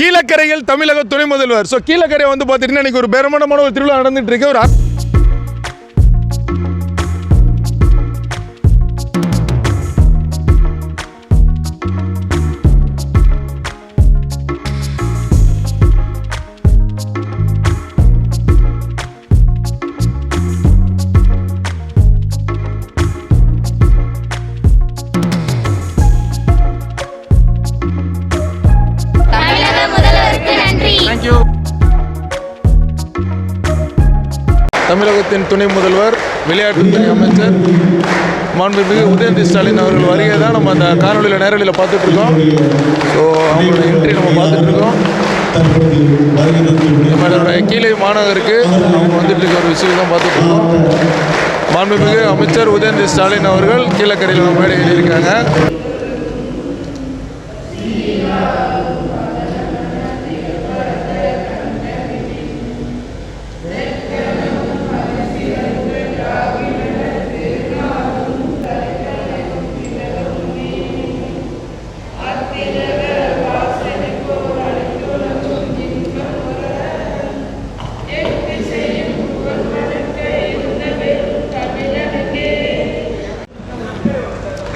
கீழக்கரையில் தமிழக துணை முதல்வர். ஸோ கீழக்கரை வந்து பார்த்துட்டீங்கன்னா இன்னைக்கு ஒரு பெருமணமான ஒரு திருவிழா நடந்துட்டு இருக்கு. ஒரு தேங்க்யூ தமிழகத்தின் துணை முதல்வர் விளையாட்டுத்துறை அமைச்சர் மாண்புமிகு உதயநிதி ஸ்டாலின் அவர்கள் வருகை தான் நம்ம அந்த காணொலியில் நேரடியில் பார்த்துட்டு இருக்கோம் ஸோ அவங்களோட என்ட்ரி நம்ம பார்த்துட்டு இருக்கோம் நம்மளோட கீழே மாநகருக்கு அவங்க வந்துட்டு இருக்க ஒரு விஷயம் தான் பார்த்துட்டு இருக்கோம் மாண்புமிகு அமைச்சர் உதயநிதி ஸ்டாலின் அவர்கள் கீழக்கரையில் நம்ம மேடை எழுதியிருக்காங்க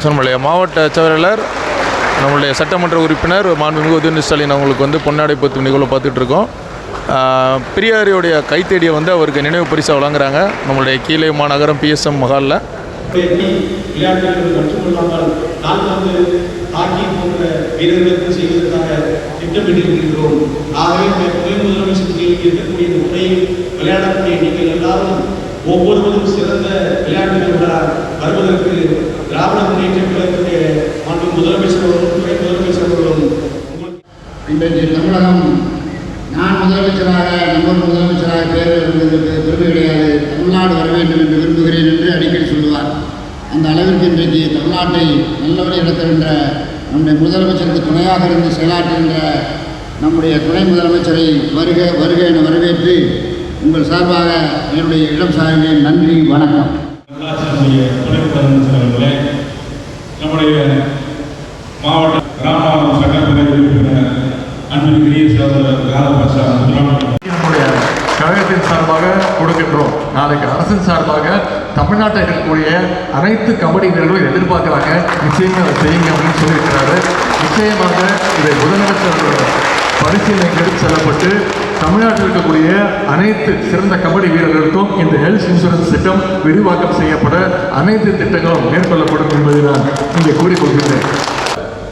ஸோ மாவட்ட செயலாளர் நம்மளுடைய சட்டமன்ற உறுப்பினர் மாண்புமிகு உதயநிதி ஸ்டாலின் அவங்களுக்கு வந்து பொன்னாடை பத்து நிகழ்வு பார்த்துட்டு இருக்கோம். பெரியாரியுடைய கைத்தேடியை வந்து அவருக்கு நினைவு பரிசை வழங்குறாங்க. நம்மளுடைய கீழே மாநகரம் பிஎஸ்எம் மஹாலில் விளையாட்டுகள் மட்டுமல்லாமல் ஹாக்கி போன்ற வீரர்களுக்கு செய்வதற்காக ஆகவே துணை இருக்கக்கூடிய இந்த முறையில் விளையாடக்கூடிய நீங்கள் எல்லாரும் ஒவ்வொருவரும் சிறந்த விளையாட்டு வீரர்களாக வருவதற்கு திராவிட முன்னேற்ற கழகத்துடைய மாண்பு முதலமைச்சர் அவர்களும் துணை முதலமைச்சர் அவர்களும் இன்றைக்கு தமிழகம் நான் முதலமைச்சராக நம்பர் முதலமைச்சராக பேர் இருந்தது பெருமை கிடையாது. தமிழ்நாடு வர வேண்டும் என்று விரும்புகிறேன் என்று அடிக்கடி சொல்லுவார். அந்த அளவிற்கு இன்றைக்கு தமிழ்நாட்டை நல்லபடி நடத்துகின்ற நம்முடைய முதலமைச்சருக்கு துணையாக இருந்து செயலாற்றுகின்ற நம்முடைய துணை முதலமைச்சரை வருக வருக என வரவேற்று உங்கள் சார்பாக என்னுடைய இடம் சார்கிறேன் நன்றி வணக்கம். நல்லாட்சியினுடைய துணை முதலமைச்சர் அவர்களே நம்முடைய மாவட்ட கிராம சட்டப்பேரவை உறுப்பினர் அன்பிற்குரிய சகோதரர் ராதாபாஷா நம்முடைய கழகத்தின் சார்பாக கொடுக்கின்றோம். நாளைக்கு அரசின் சார்பாக தமிழ்நாட்டில் இருக்கக்கூடிய அனைத்து கபடி வீரர்களும் எதிர்பார்க்குறாங்க. நிச்சயமாக செய்யுங்க அப்படின்னு சொல்லியிருக்கிறாரு. நிச்சயமாக இதை முதலமைச்சர் பரிசீலனைக்கு செல்லப்பட்டு தமிழ்நாட்டில் இருக்கக்கூடிய அனைத்து சிறந்த கபடி வீரர்களுக்கும் இந்த ஹெல்த் இன்சூரன்ஸ் திட்டம் விரிவாக்கம் செய்யப்பட அனைத்து திட்டங்களும் மேற்கொள்ளப்படும் என்பதை நான் இங்கே கூறிக்கொள்கிறேன்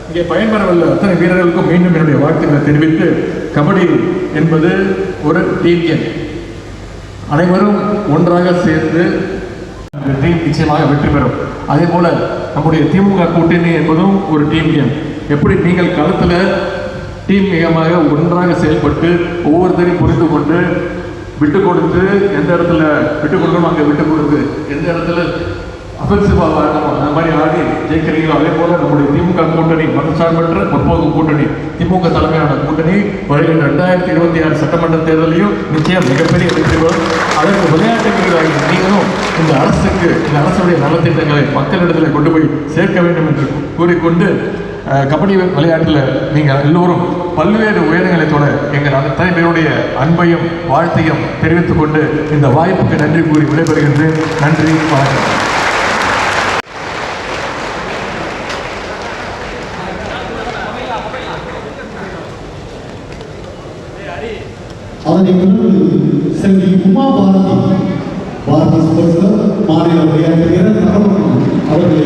இங்கே பயன்பெறவுள்ள அத்தனை வீரர்களுக்கும் மீண்டும் என்னுடைய வாழ்த்துக்களை தெரிவித்து கபடி என்பது ஒரு டீம் கேம் அனைவரும் ஒன்றாக சேர்ந்து டீம் நிச்சயமாக வெற்றி பெறும். அதே போல நம்முடைய திமுக கூட்டணி என்பதும் ஒரு டீம் கேம் எப்படி நீங்கள் களத்தில் டீம் மிகமாக ஒன்றாக செயல்பட்டு ஒவ்வொருத்தரையும் புரிந்து கொண்டு விட்டு கொடுத்து எந்த இடத்துல விட்டு கொடுக்கணும் அங்கே விட்டு கொடுத்து எந்த இடத்துல அஃபென்சிவாக ஆடணும் அந்த மாதிரி ஆடி ஜெயிக்கிறீங்களோ அதே போல் நம்முடைய திமுக கூட்டணி மதசார்பற்ற முற்போக்கு கூட்டணி திமுக தலைமையான கூட்டணி வருகிற ரெண்டாயிரத்தி இருபத்தி ஆறு சட்டமன்ற தேர்தலையும் நிச்சயம் மிகப்பெரிய வெற்றி பெறும். அதற்கு விளையாட்டு நீங்களும் இந்த அரசுக்கு இந்த அரசுடைய நலத்திட்டங்களை மக்களிடத்தில் கொண்டு போய் சேர்க்க வேண்டும் என்று கூறிக்கொண்டு கபடி விளையாட்டில் நீங்கள் எல்லோரும் பல்வேறு உயரங்களை தொட எங்கள் அத்தனை பேருடைய அன்பையும் வாழ்த்தையும் தெரிவித்துக் கொண்டு இந்த வாய்ப்புக்கு நன்றி கூறி விடைபெறுகின்றேன். நன்றி வணக்கம். அதனை தொடர்ந்து செல்வி உமா பாரதி பாரதி ஸ்போர்ட்ஸ் மாநில விளையாட்டு வீரர் அவர்களை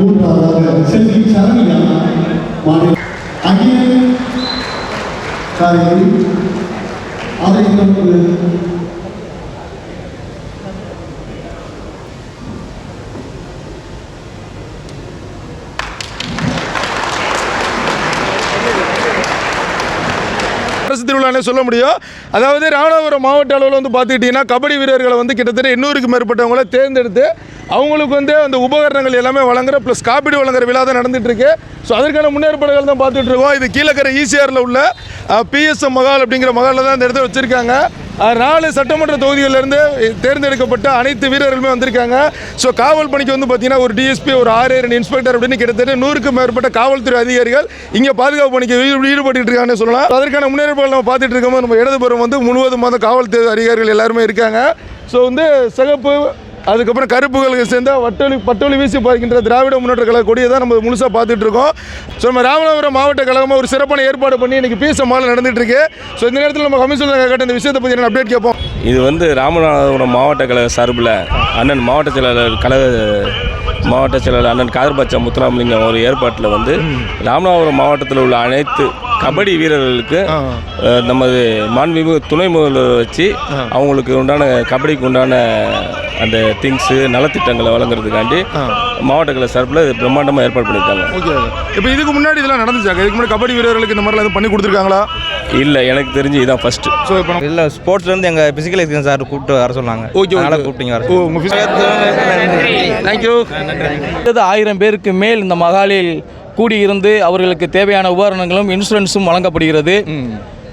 மூன்றாவதாக செல்வி சரண்யா மாநில அகில அரசு திருவிழானே சொல்ல முடியும். அதாவது ராமநாதபுரம் மாவட்ட அளவில் வந்து பார்த்துக்கிட்டிங்கன்னா கபடி வீரர்களை வந்து கிட்டத்தட்ட எண்ணூறுக்கு மேற்பட்டவங்கள தேர்ந்தெடுத்து அவங்களுக்கு வந்து அந்த உபகரணங்கள் எல்லாமே வழங்குற ப்ளஸ் காப்பீடு வழங்குற விழா தான் நடந்துட்டு ஸோ அதற்கான முன்னேற்பாடுகள் தான் பார்த்துட்டு இருக்கோம். இது கீழக்கரை ஈசிஆரில் உள்ள பிஎஸ்எம் மகால் அப்படிங்கிற மகாலில் தான் இந்த இடத்த வச்சுருக்காங்க. நாலு சட்டமன்ற தொகுதிகளிலிருந்து தேர்ந்தெடுக்கப்பட்ட அனைத்து வீரர்களுமே வந்திருக்காங்க. ஸோ காவல் பணிக்கு வந்து பார்த்தீங்கன்னா ஒரு டிஎஸ்பி ஒரு ஆறு ரெண்டு இன்ஸ்பெக்டர் அப்படின்னு கிட்டத்தட்ட நூறுக்கும் மேற்பட்ட காவல்துறை அதிகாரிகள் இங்கே பாதுகாப்பு பணிக்கு ஈடுபட்டு இருக்காங்கன்னு சொல்லலாம். அதற்கான முன்னேற்பாடு நம்ம பார்த்துட்டு இருக்கோம். நம்ம இடதுபுறம் வந்து முழுவதுமாக காவல்துறை அதிகாரிகள் எல்லாருமே இருக்காங்க. ஸோ வந்து சிகப்பு அதுக்கப்புறம் கருப்புகளுக்கு சேர்ந்த வட்டொலி பட்டொலி வீசி பார்க்கின்ற திராவிட முன்னேற்ற கழக கொடியை தான் நம்ம முழுசாக பார்த்துட்டு இருக்கோம். ஸோ நம்ம ராமநாதபுரம் மாவட்ட கழகமாக ஒரு சிறப்பான ஏற்பாடு பண்ணி இன்னைக்கு பிஎஸ் மாலை நடந்துட்டு இருக்கு. ஸோ இந்த நேரத்தில் நம்ம கமிஷனர் கேட்ட இந்த விஷயத்தை பற்றி அப்டேட் கேட்போம்? இது வந்து ராமநாதபுரம் மாவட்ட கழக சார்பில் அண்ணன் மாவட்ட செயலாளர் கழக மாவட்ட செயலாளர் அண்ணன் காதர்பாச்சா முத்துராமலிங்கம் ஒரு ஏற்பாட்டில் வந்து ராமநாதபுரம் மாவட்டத்தில் உள்ள அனைத்து கபடி வீரர்களுக்கு நமது மாண்புமிகு துணை முதல்வர் வச்சு அவங்களுக்கு உண்டான கபடிக்கு உண்டான அந்த திங்ஸு நலத்திட்டங்களை வழங்குறதுக்காண்டி மாவட்ட கழக சார்பில் இது பிரம்மாண்டமாக ஏற்பாடு பண்ணியிருக்காங்க. ஓகே இப்போ இதுக்கு முன்னாடி இதெல்லாம் நடந்துச்சாங்க இதுக்கு முன்னாடி கபடி வீரர்களுக்கு இந்த மாதிரிலாம் எதுவும் பண்ணி கொடுத்துருக்காங்களா? இல்லை எனக்கு தெரிஞ்சு இதான் ஃபஸ்ட்டு ஸோ இப்போ இல்லை ஸ்போர்ட்ஸ்லேருந்து எங்கள் ஃபிசிக்கல் எக்ஸ்பீரியன்ஸ் சார் கூப்பிட்டு வர சொன்னாங்க. ஓகே அதனால் கூப்பிட்டீங்க வர ஓ உங்கள் தேங்க்யூ ஆயிரம் பேருக்கு மேல் இந்த மகாலில் கூடியிருந்து அவர்களுக்கு தேவையான உபகரணங்களும் இன்சூரன்ஸும் வழங்கப்படுகிறது.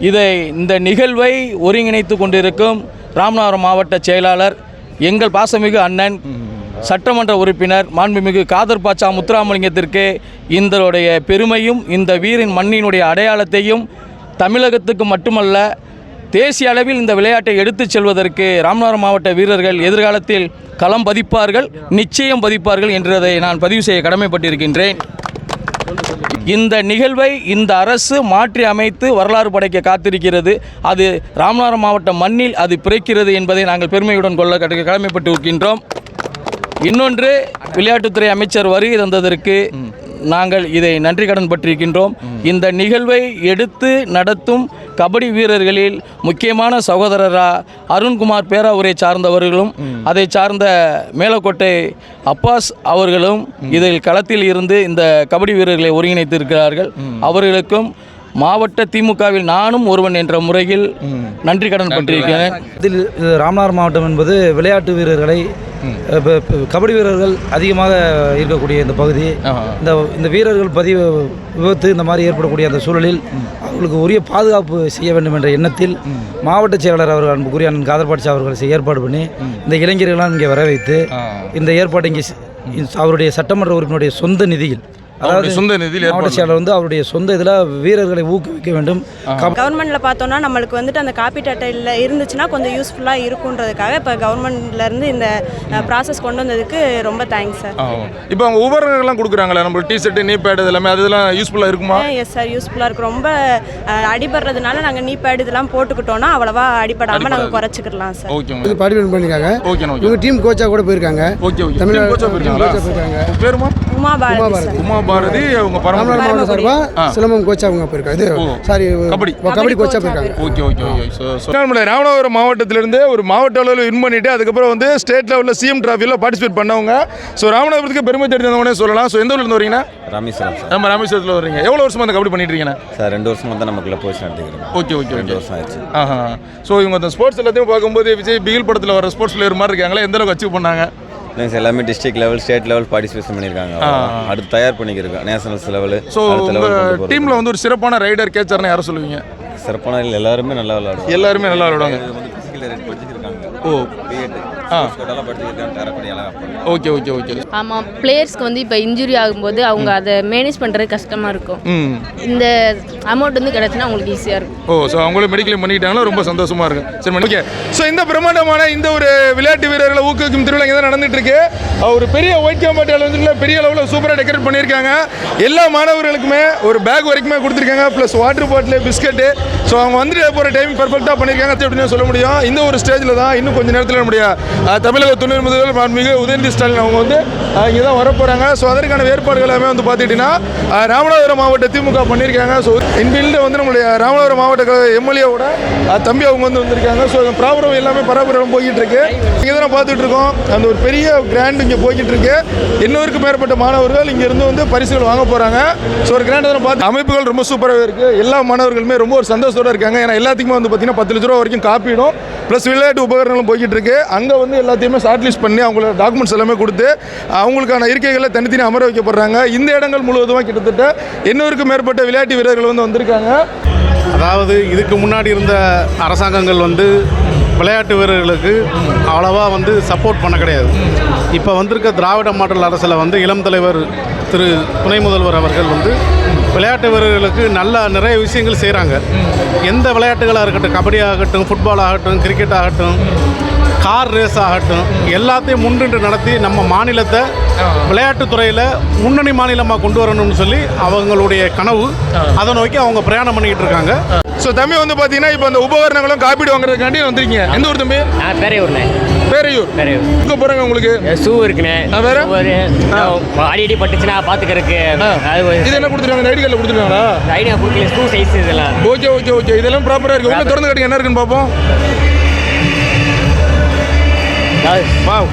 இதை இந்த நிகழ்வை ஒருங்கிணைத்து கொண்டிருக்கும் ராமநாதபுரம் மாவட்ட செயலாளர் எங்கள் பாசமிகு அண்ணன் சட்டமன்ற உறுப்பினர் மாண்புமிகு காதர் பாச்சா முத்துராமலிங்கத்திற்கு இதனுடைய பெருமையும் இந்த வீரின் மண்ணினுடைய அடையாளத்தையும் தமிழகத்துக்கு மட்டுமல்ல தேசிய அளவில் இந்த விளையாட்டை எடுத்துச் செல்வதற்கு ராமநாதபுரம் மாவட்ட வீரர்கள் எதிர்காலத்தில் களம் பதிப்பார்கள் நிச்சயம் பதிப்பார்கள் என்றதை நான் பதிவு செய்ய கடமைப்பட்டிருக்கின்றேன். இந்த நிகழ்வை இந்த அரசு மாற்றி அமைத்து வரலாறு படைக்க காத்திருக்கிறது. அது ராமநாதபுரம் மாவட்ட மண்ணில் அது பிறக்கிறது என்பதை நாங்கள் பெருமையுடன் கொள்ள கட- கடமைப்பட்டு இருக்கின்றோம் இன்னொன்று விளையாட்டுத்துறை அமைச்சர் வருகை தந்ததற்கு நாங்கள் இதை நன்றி கடன் பட்டிருக்கின்றோம் இந்த நிகழ்வை எடுத்து நடத்தும் கபடி வீரர்களில் முக்கியமான சகோதரரா அருண்குமார் பேராவுரை சார்ந்தவர்களும் அதை சார்ந்த மேலக்கோட்டை அப்பாஸ் அவர்களும் இதில் களத்தில் இருந்து இந்த கபடி வீரர்களை ஒருங்கிணைத்திருக்கிறார்கள். அவர்களுக்கும் மாவட்ட திமுகவில் நானும் ஒருவன் என்ற முறையில் நன்றி கடன் பட்டிருக்கிறேன். இதில் இது ராமநாதபுரம் மாவட்டம் என்பது விளையாட்டு வீரர்களை கபடி வீரர்கள் அதிகமாக இருக்கக்கூடிய இந்த பகுதி. இந்த இந்த வீரர்கள் பதிவு விபத்து இந்த மாதிரி ஏற்படக்கூடிய அந்த சூழலில் அவர்களுக்கு உரிய பாதுகாப்பு செய்ய வேண்டும் என்ற எண்ணத்தில் மாவட்ட செயலாளர் அவர்கள் அன்புக்குரிய அண்ணன் காதர்பாட்சி அவர்கள் ஏற்பாடு பண்ணி இந்த இளைஞர்களெல்லாம் இங்கே வர வைத்து இந்த ஏற்பாட்டை இங்கே அவருடைய சட்டமன்ற உறுப்பினருடைய சொந்த நிதியில் அவருடைய சொந்த நிதியில் மாவட்ட செயலாளர் வந்து அவருடைய சொந்த இதில் வீரர்களை ஊக்குவிக்க வேண்டும். கவர்மெண்ட்டில் பார்த்தோன்னா நம்மளுக்கு வந்துட்டு அந்த காப்பீட்டு அட்டையில் இருந்துச்சுன்னா கொஞ்சம் யூஸ்ஃபுல்லாக இருக்குன்றதுக்காக இப்போ கவர்மெண்ட்லேருந்து இந்த ப்ராசஸ் கொண்டு வந்ததுக்கு ரொம்ப தேங்க்ஸ் சார் இப்போ அவங்க உபகரணங்கள்லாம் கொடுக்குறாங்களா நம்ம டிஷர்ட்டு நீ பேட் இதெல்லாமே அதெல்லாம் யூஸ்ஃபுல்லாக இருக்குமா? எஸ் சார் யூஸ்ஃபுல்லாக இருக்கும் ரொம்ப அடிபடுறதுனால நாங்கள் நீ பேட் இதெல்லாம் போட்டுக்கிட்டோன்னா அவ்வளவா அடிபடாமல் நாங்கள் குறைச்சிக்கலாம் சார் ஓகே இது பார்ட்டிசிபேட் பண்ணியிருக்காங்க ஓகே ஓகே இவங்க டீம் கோச்சாக கூட போயிருக்காங்க. ஓகே ஓகே தமிழ்நாடு டீம் கோச்சா போயிருக்காங்க. பேருமா? உமா பாரதி சார். உமா பாரதி அவங்க ராமநாதபுரம் பரமக்குடி மாவட்ட சார்பாக சிலம்பம் கோச்சா அவங்க போயிருக்காங்க இது ஓ. சாரி கபடி. கபடி கோச்சா போயிருக்காங்க. Okay okay okay. ராமநாதபுரம் மாவட்டத்திலிருந்து ஒரு மாவட்ட அளவில் வின் பண்ணிட்டு அதுக்கப்புறம் வந்து ஸ்டேட் லெவலில் சிஎம் டிராஃபியில் பார்ட்டிசிபேட் பண்ணவங்க. ஸோ ராமநாதபுரத்துக்கு பெருமை தெரிஞ்சவனே சொல்லலாம். ஸோ எந்த ஊர்லேருந்து வரீங்கன்னா ராமேஸ்வரம் நம்ம ராமேஸ்வரத்தில் வரீங்க. எவ்வளோ வருஷமா அந்த கபடி பண்ணிட்டு இருக்கீங்க? சார் ரெண்டு வருஷமா தான் நம்ம கிளப் போச்சு நடத்திக்கிறோம் ஓகே ஓகே. ரெண்டு ஓகே வருஷம் ஆயிடுச்சு ஆஹா. ஸோ இவங்க அந்த ஸ்போர்ட்ஸ் எல்லாத்தையும் பார்க்கும்போது விஜய் பிகில் படத்தில் வர ஸ்போர்ட்ஸ் பிளேயர் மாதிரி இருக்காங்களா எந்த அளவுக்கு அச்சீவ் பண்ணாங்க? சார் எல்லாமே district level state level participation பண்ணியிருக்காங்க. அடுத்து தயார் பண்ணிக்கிறோம் நேஷனல்ஸ் லெவல் ஸோ டீமில் வந்து ஒரு சிறப்பான ரைடர் கேச்சர்னு யாரை சொல்லுவீங்க? சிறப்பான இல்லை எல்லாருமே நல்லா விளையாடுவாங்க. எல்லாருமே நல்லா விளையாடுவாங்க. ஓ. ஓகே ஓகே ஓகே ஆமாம் பிளேயர்ஸ்க்கு வந்து இப்போ இன்ஜுரி ஆகும்போது அவங்க அதை மேனேஜ் பண்ணுறது கஷ்டமாக இருக்கும். இந்த அமௌண்ட் வந்து கிடச்சுன்னா அவங்களுக்கு ஈஸியாக இருக்கும். ஓ ஸோ அவங்களும் மெடிக்கல் பண்ணிக்கிட்டாங்களா ரொம்ப சந்தோஷமா இருக்கு சரி ஓகே ஸோ இந்த பிரம்மாண்டமான இந்த ஒரு விளையாட்டு வீரர்களை ஊக்குவிக்கும் திருவிழா இங்கே தான் நடந்துட்டு இருக்கு ஒரு பெரிய ஒயிட் கேம்பாட்டியால் வந்து பெரிய லெவலில் சூப்பராக டெக்கரேட் பண்ணியிருக்காங்க. எல்லா மாணவர்களுக்குமே ஒரு பேக் வரைக்குமே கொடுத்துருக்காங்க. Plus water bottle biscuit so அவங்க வந்துட்டு போகிற டைமிங் பர்ஃபெக்டாக பண்ணியிருக்காங்க. அப்படின்னு சொல்ல முடியும். இந்த ஒரு ஸ்டேஜில் தான் இன்னும் கொஞ்சம் நேரத்தில் நம்முடைய தமிழக துணை முதல்வர் மாண்புமிகு உதயநிதி ஸ்டாலின் அவங்க வந்து இங்கே தான் வரப்போகிறாங்க ஸோ அதற்கான ஏற்பாடுகள் எல்லாமே வந்து பார்த்துக்கிட்டிங்கன்னா ராமநாதபுரம் மாவட்ட திமுக பண்ணியிருக்காங்க. ஸோ இன்பில்டு வந்து நம்மளுடைய ராமநாதபுரம் மாவட்ட எம்எல்ஏவோட தம்பி அவங்க வந்து வந்திருக்காங்க. ஸோ ப்ராப்ளம் எல்லாமே பராபரம் போய்கிட்டு இருக்கு இங்கே தான் பார்த்துட்டு இருக்கோம் அந்த ஒரு பெரிய கிராண்ட் இங்கே போய்கிட்டு இருக்கு இன்னொருக்கு மேற்பட்ட மாணவர்கள் இங்கேருந்து வந்து பரிசுகள் வாங்க போகிறாங்க ஸோ ஒரு கிராண்ட் தான் பார்த்து அமைப்புகள் ரொம்ப சூப்பராகவே இருக்குது எல்லா மாணவர்களுமே ரொம்ப ஒரு சந்தோஷத்தோட இருக்காங்க. ஏன்னா எல்லாத்துக்குமே வந்து பார்த்தீங்கன்னா பத்து லட்ச ரூபா வரைக்கும் காப்பீடும். ப்ளஸ் விளையாட்டு உபகரணங்களும் போய்கிட்டு இருக்கு அங்கே வந்து வந்து எல்லாத்தையுமே ஷார்ட்லிஸ்ட் பண்ணி அவங்களோட டாக்குமெண்ட்ஸ் எல்லாமே கொடுத்து அவங்களுக்கான இருக்கைகளை தனித்தனி அமர வைக்கப்படுறாங்க. இந்த இடங்கள் முழுவதுமாக கிட்டத்தட்ட எண்ணூறுக்கும் மேற்பட்ட விளையாட்டு வீரர்கள் வந்து வந்திருக்காங்க. அதாவது இதுக்கு முன்னாடி இருந்த அரசாங்கங்கள் வந்து விளையாட்டு வீரர்களுக்கு அவ்வளவா வந்து சப்போர்ட் பண்ண கிடையாது. இப்போ வந்திருக்க திராவிட மாடல் அரசில் வந்து இளம் தலைவர் திரு துணை முதல்வர் அவர்கள் வந்து விளையாட்டு வீரர்களுக்கு நல்ல நிறைய விஷயங்கள் செய்கிறாங்க எந்த விளையாட்டுகளாக இருக்கட்டும் கபடி ஆகட்டும் ஃபுட்பால் ஆகட்டும் கிரிக்கெட் ஆகட்டும் கார் ரேஸ் ஆகட்டும் எல்லாத்தையும் முன்னின்று நடத்தி நம்ம மாநிலத்தை விளையாட்டுத்துறையில் முன்னணி மாநிலமாக கொண்டு வரணும்னு சொல்லி அவங்களுடைய கனவு. அதை நோக்கி அவங்க பிரயாணம் பண்ணிக்கிட்டு இருக்காங்க. ஸோ தம்பி வந்து பார்த்தீங்கன்னா இப்போ அந்த உபகரணங்களும் காப்பீடு வாங்குறதுக்காண்டி வந்திருக்கீங்க. எந்த ஊர் தம்பி? பேரையூர்ண்ணே பேரையூர் பேரையூர் எங்கே போகிறாங்க உங்களுக்கு? ஷூ இருக்குண்ணே. ஆ, வேற? ஒரு அடி அடி பட்டுச்சுன்னா பார்த்துக்கறதுக்கு அது இது என்ன கொடுத்துருக்காங்க? ஐடி கார்டில் கொடுத்துருக்காங்களா? ஐடியா கொடுக்கல ஷூ சைஸ் இதெல்லாம். Okay okay okay. இதெல்லாம் ப்ராப்பராக இருக்கு. உள்ள திறந்து காட்டுங்க. என்ன இருக்குன்னு பார்ப்போம். வாவ்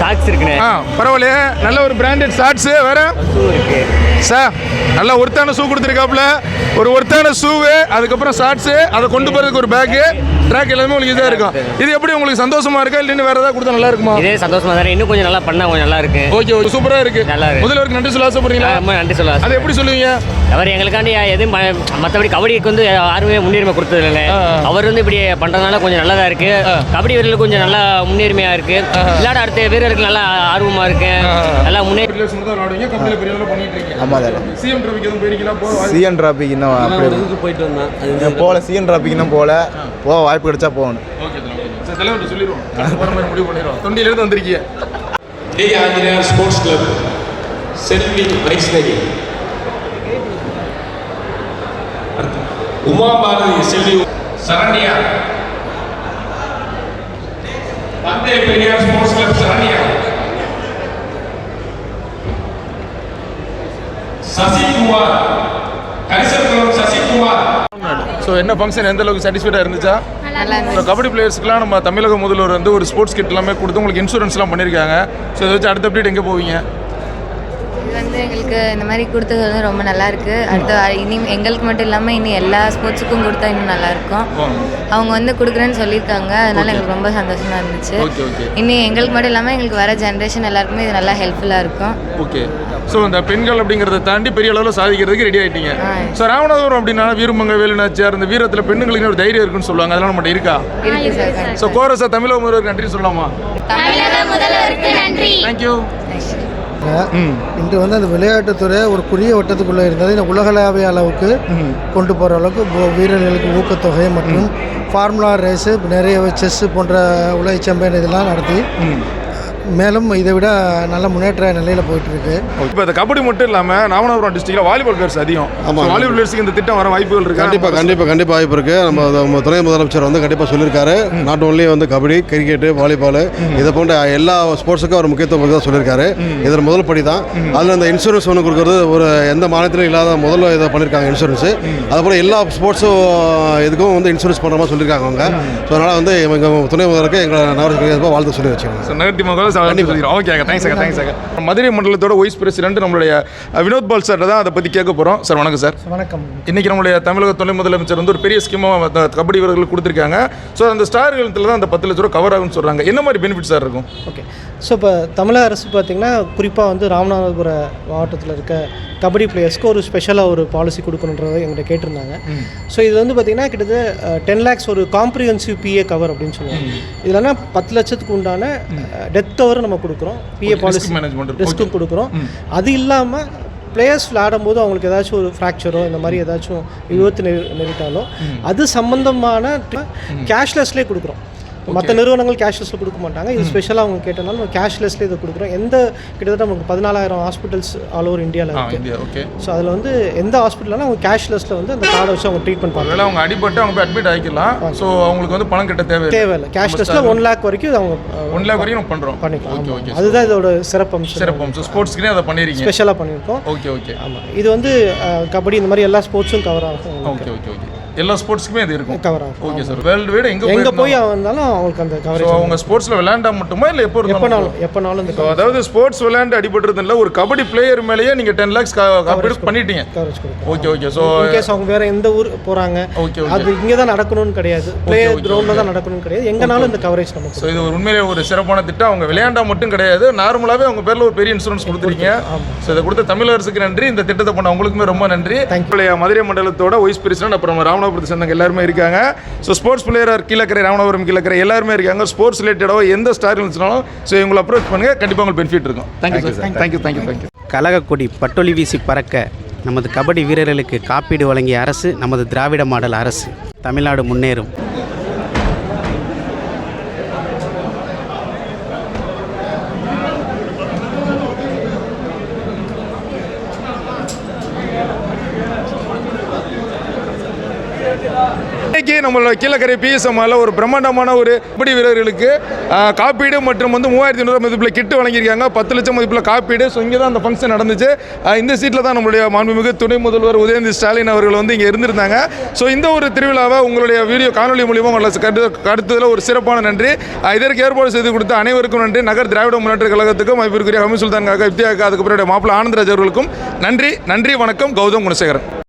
சாக்ஸ் இருக்குண்ணே. ஆ பரவாயில்லையே. நல்ல ஒரு பிராண்டட் ஷார்ட்ஸு வேற? ஷூ இருக்கு. சார் நல்ல ஒருத்தான ஷூ கொடுத்துருக்காப்புல. ஒரு ஒருத்தான ஷூவு அதுக்கப்புறம் ஷார்ட்ஸு அதை கொண்டு போகிறதுக்கு ஒரு பேக்கு ட்ராக் எல்லாமே உங்களுக்கு இதாக இருக்கும். இது எப்படி உங்களுக்கு சந்தோஷமா இருக்கா? இல்லை வேற ஏதாவது கொடுத்தா நல்லா இருக்குமா? இதே சந்தோஷமா தான் இன்னும் கொஞ்சம் நல்லா பண்ணா கொஞ்சம் நல்லா இருக்கு. ஓகே ஓகே சூப்பராக இருக்கு. நல்லா இருக்கு. முதல்வருக்கு நன்றி சொல்ல ஆசைப்படுறீங்களா? ரொம்ப நன்றி சொல்ல அதை எப்படி சொல்லுவீங்க? அவர் எங்களுக்காண்டி எதுவும் மத்தபடி கபடிக்கு வந்து யாருமே முன்னுரிமை கொடுத்தது இல்லை அவர் வந்து இப்படி பண்றதுனால கொஞ்சம் நல்லதா இருக்கு. கபடி வீரர்களுக்கு கொஞ்சம் நல்லா முன்னுரிமையா இருக்கு. விளையாட அடுத்த வீரர்களுக்கு நல்லா ஆர்வமா இருக்கு. நல்லா முன்னேறி ஆமாம் தானே சிஎம் ட்ராபிக் எதுவும் போயிருக்கீங்களா? போக சிஎன் டிராபிக் இன்னும் அப்படி போயிட்டு வந்தேன். போகல சிஎன் டிராபிக் இன்னும் போகல போக வாய்ப்பு கிடைச்சா போகணும். ஓகே சார் தலைவர் சொல்லிடுவோம். போகிற மாதிரி முடிவு பண்ணிடுவோம். தொண்டியிலேருந்து வந்திருக்கீங்க. ஆஞ்சநேயர் ஸ்போர்ட்ஸ் கிளப் செல்வி வைஷ்ணவி உமா பாரதி செல்வி. Saranya. Thanthai Periyar sports club Saranya. Sasikumar. So என்ன ஃபங்க்ஷன் எந்த அளவுக்கு சாட்டிஸ்ஃபைடாக இருந்துச்சா? ஸோ கபடி பிளேயர்ஸ்க்குலாம் நம்ம தமிழக முதல்வர் வந்து ஒரு ஸ்போர்ட்ஸ் கிட் எல்லாமே கொடுத்து உங்களுக்கு இன்சூரன்ஸ்லாம் பண்ணியிருக்காங்க ஸோ இதை வச்சு அடுத்த அப்டேட் எங்கே போவீங்க? இது வந்து எங்களுக்கு இந்த மாதிரி கொடுத்தது வந்து ரொம்ப நல்லா இருக்கு. அடுத்து இனி எங்களுக்கு மட்டும் இல்லாமல் இனி எல்லா ஸ்போர்ட்ஸுக்கும் கொடுத்தா இன்னும் நல்லா இருக்கும். அவங்க வந்து கொடுக்குறேன்னு சொல்லியிருக்காங்க. அதனால எங்களுக்கு ரொம்ப சந்தோஷமா இருந்துச்சு. Okay okay. இனி எங்களுக்கு மட்டும் இல்லாமல் எங்களுக்கு வர ஜென்ரேஷன் எல்லாருக்குமே இது நல்லா ஹெல்ப்ஃபுல்லாக இருக்கும். ஓகே. ஸோ இந்த பெண்கள் அப்படிங்கிறத தாண்டி பெரிய அளவில் சாதிக்கிறதுக்கு ரெடி ஆயிட்டீங்க. ஸோ ராமநாதபுரம் அப்படின்னா வீரமங்க வேலுநாச்சியார் இந்த வீரத்தில் பெண்களுக்கு ஒரு தைரியம் இருக்குன்னு சொல்லுவாங்க. அதெல்லாம் நம்மகிட்ட இருக்கா? ஸோ கோரஸா தமிழக முதல்வருக்கு நன்றி சொல்லலாமா? தேங்க்யூ இன்று வந்து அந்த விளையாட்டுத்துறை ஒரு குறுகிய வட்டத்துக்குள்ளே இருந்தது. உலகளாவிய அளவுக்கு கொண்டு போகிற அளவுக்கு வீரர்களுக்கு ஊக்கத்தொகை மற்றும் ஃபார்முலா ரேஸு நிறைய செஸ்ஸு போன்ற உலக சாம்பியன் இதெல்லாம் நடத்தி மேலும் இதை விட நல்ல முன்னேற்ற நிலையில் போயிட்டு இருக்கு இப்போ இந்த கபடி மட்டும் இல்லாமல் ராமநாதபுரம் டிஸ்ட்ரிக்ட்ல வாலிபால் பிளேயர்ஸ் அதிகம். ஆமா. So, வாலிபால் பிளேயர்ஸ்க்கு இந்த திட்டம் வர வாய்ப்புகள் இருக்கு? கண்டிப்பாக கண்டிப்பாக கண்டிப்பாக வாய்ப்பு இருக்குது நம்ம நம்ம துணை முதலமைச்சர் வந்து கண்டிப்பாக சொல்லியிருக்காரு. நாட் ஓன்லி வந்து கபடி கிரிக்கெட்டு வாலிபால் இதை போன்ற எல்லா ஸ்போர்ட்ஸுக்கும் அவர் முக்கியத்துவம் கொடுத்ததா சொல்லியிருக்காரு. இதில் முதல் படி தான் அதில் அந்த இன்சூரன்ஸ் ஒன்று கொடுக்குறது ஒரு எந்த மாநிலத்திலும் இல்லாத முதல்ல இதை பண்ணியிருக்காங்க இன்சூரன்ஸு அதுபோல் எல்லா ஸ்போர்ட்ஸும் இதுக்கும் வந்து இன்சூரன்ஸ் பண்ணுற மாதிரி சொல்லியிருக்காங்க அவங்க. ஸோ அதனால் வந்து எங்கள் துணை முதல்வருக்கு எங்களை நகரத்துக்கு வாழ்த்து சொல்லி வச்சுக்கோங்க. ஸோ நகர்த்தி மகள் okay thanks sir thanks sir Madurai மண்டலத்தோட vice president நம்மளுடைய வினோத் பால் சார் தான் அதை பற்றி கேட்க போகிறோம் சார் வணக்கம் சார். வணக்கம். இன்னைக்கு நம்மளுடைய தமிழக துணை முதலமைச்சர் வந்து ஒரு பெரிய ஸ்கீமாக கபடி வீரர்களுக்கு கொடுத்துருக்காங்க. ஸோ அந்த ஸ்டார் ஹெல்த்தில் தான் அந்த பத்து லட்ச ரூபா கவர் ஆகும்னு சொல்கிறாங்க என்ன மாதிரி பெனிஃபிட் சார் இருக்கும்? ஓகே ஸோ இப்போ தமிழக அரசு பார்த்திங்கன்னா குறிப்பாக வந்து ராமநாதபுர மாவட்டத்தில் இருக்க கபடி பிளேயர்ஸ்க்கு ஒரு ஸ்பெஷலாக ஒரு பாலிசி கொடுக்கணுன்றதை எங்கிட்ட கேட்டிருந்தாங்க. ஸோ இது வந்து பார்த்திங்கன்னா கிட்டத்தட்ட டென் லேக்ஸ் ஒரு காம்ப்ரிஹென்சிவ் பிஏ கவர் அப்படின்னு சொல்லுவாங்க. இதுலனா பத்து லட்சத்துக்கு உண்டான டெத் கவர் நம்ம கொடுக்குறோம். PA policy management. ரிஸ்க்கும். கொடுக்குறோம். அது இல்லாமல் பிளேயர்ஸ் விளையாடும்போது அவங்களுக்கு ஏதாச்சும் ஒரு ஃப்ராக்சரோ இந்த மாதிரி ஏதாச்சும் விபத்து நெரி நேரிட்டாலோ அது சம்பந்தமான கேஷ்லெஸ்லேயே கொடுக்குறோம். மற்ற நிறுவனங்கள் கேஷ்லெஸில் கொடுக்க மாட்டாங்க. இது ஸ்பெஷலாக அவங்க கேட்டனால நம்ம கேஷ்லெஸ்லேயே இதை கொடுக்குறோம். எந்த கிட்டத்தட்ட நமக்கு பதினாலாயிரம் ஹாஸ்பிட்டல்ஸ் ஆல் ஓவர் இந்தியாவில் ஓகே ஸோ அதில் வந்து எந்த ஹாஸ்பிட்டல்னா அவங்க கேஷ்லெஸில் வந்து அந்த கார்டை வச்சு அவங்க ட்ரீட்மெண்ட் ஒருவேளை பண்ணுறாங்க அவங்க அடிபட்டு அவங்க போய் அட்மிட் ஆகிக்கலாம் ஸோ அவங்களுக்கு வந்து பணம் கட்ட தேவை தேவையில்லை. கேஷ்லெஸில் ஒன் லேக் வரைக்கும் அவங்க ஒன் லேக் வரைக்கும் பண்ணுறோம் பண்ணிக்கலாம். ஓகே அதுதான் இதோட சிறப்பம்சம் சிறப்பம்சம் ஸ்போர்ட்ஸ்க்குனே அதை பண்ணிருக்கீங்க. ஸ்பெஷலாக பண்ணியிருக்கோம். ஓகே ஓகே ஆமாம் இது வந்து கபடி இந்த மாதிரி எல்லா ஸ்போர்ட்ஸும் கவர் ஆகும். ஓகே ஓகே ஓகே எல்லா ஸ்போர்ட்ஸ்க்குமே இது இருக்கும். கவர் ஆகும். ஓகே சார் வேர்ல்டு வைடு எங்கே எங்கே போய் வந்தாலும் அவங்களுக்கு அந்த ஸோ கவரேஜ் அவங்க ஸ்போர்ட்ஸில் விளையாண்டா மட்டுமா இல்லை எப்போ எப்போனாலும் எப்போனாலும் இந்த அதாவது ஸ்போர்ட்ஸ் விளையாண்டு அடிபடுறது இல்லை ஒரு கபடி பிளேயர் மேலேயே நீங்கள் டென் லேக்ஸ் காப்பீடு பண்ணிட்டீங்க. கவரேஜ் கொடுக்கும் ஓகே ஓகே ஸோ இன்கேஸ் அவங்க வேற எந்த ஊர் போகிறாங்க ஓகே அது இங்கே தான் நடக்கணும்னு கிடையாது. பிளே கிரவுண்டில் தான் நடக்கணும்னு கிடையாது. எங்கனாலும் இந்த கவரேஜ் நமக்கு ஸோ இது ஒரு உண்மையிலே ஒரு சிறப்பான திட்டம். அவங்க விளையாண்டா மட்டும் கிடையாது. நார்மலாகவே அவங்க பேரில் ஒரு பெரிய இன்சூரன்ஸ் கொடுத்துருக்கீங்க ஸோ இதை கொடுத்த தமிழ் அரசுக்கு நன்றி. இந்த திட்டத்தை பண்ண உங்களுக்குமே ரொம்ப நன்றி. மதுரை மண்டலத்தோட வைஸ் பிரசிடன்ட் அப்புறம் ராமநாதபுரத்தை சேர்ந்தவங்க எல்லாருமே இருக்காங்க. So sports player Keelakarai Ramanathapuram Keelakarai எல்லாருமே இருக்காங்க. ஸ்போர்ட்ஸ் ரிலேட்டடாக எந்த ஸ்டார் இருந்துச்சுனாலும் ஸோ இவங்களை அப்ரோச் பண்ணுங்க. கண்டிப்பாக உங்களுக்கு பெனிஃபிட் இருக்கும். Thank you sir thank you thank you thank you கலகக்கொடி பட்டொலி வீசி பறக்க நமது கபடி வீரர்களுக்கு காப்பீடு வழங்கிய அரசு நமது திராவிட மாடல் அரசு. தமிழ்நாடு முன்னேறும். இன்னைக்கு நம்மளோட கீழக்கரை பிஎஸ்எம்ஆல ஒரு பிரம்மாண்டமான ஒரு கபடி வீரர்களுக்கு காப்பீடு மற்றும் வந்து மூவாயிரத்தி ஐநூறு மதிப்பில் கிட்டு வழங்கியிருக்காங்க. பத்து லட்சம் மதிப்பில் காப்பீடு. ஸோ இங்கே தான் அந்த ஃபங்க்ஷன் நடந்துச்சு. இந்த சீட்டில் தான் நம்மளுடைய மாண்புமிகு துணை முதல்வர் உதயநிதி ஸ்டாலின் அவர்கள் வந்து இங்கே இருந்திருந்தாங்க. ஸோ இந்த ஒரு திருவிழாவை உங்களுடைய வீடியோ காணொலி மூலியமாக உங்களை கருத்து கருத்துதில் ஒரு சிறப்பான நன்றி. இதற்கு ஏற்பாடு செய்து கொடுத்த அனைவருக்கும் நன்றி. நகர் திராவிட முன்னேற்ற கழகத்துக்கும் மதிப்பிற்குரிய ஹமீத் சுல்தான் காக்கா இப்தியா அதுக்கப்புறம் மாப்பிள்ள ஆனந்தராஜ் அவர்களுக்கும் நன்றி. நன்றி வணக்கம். கௌதம் குணசேகரன்.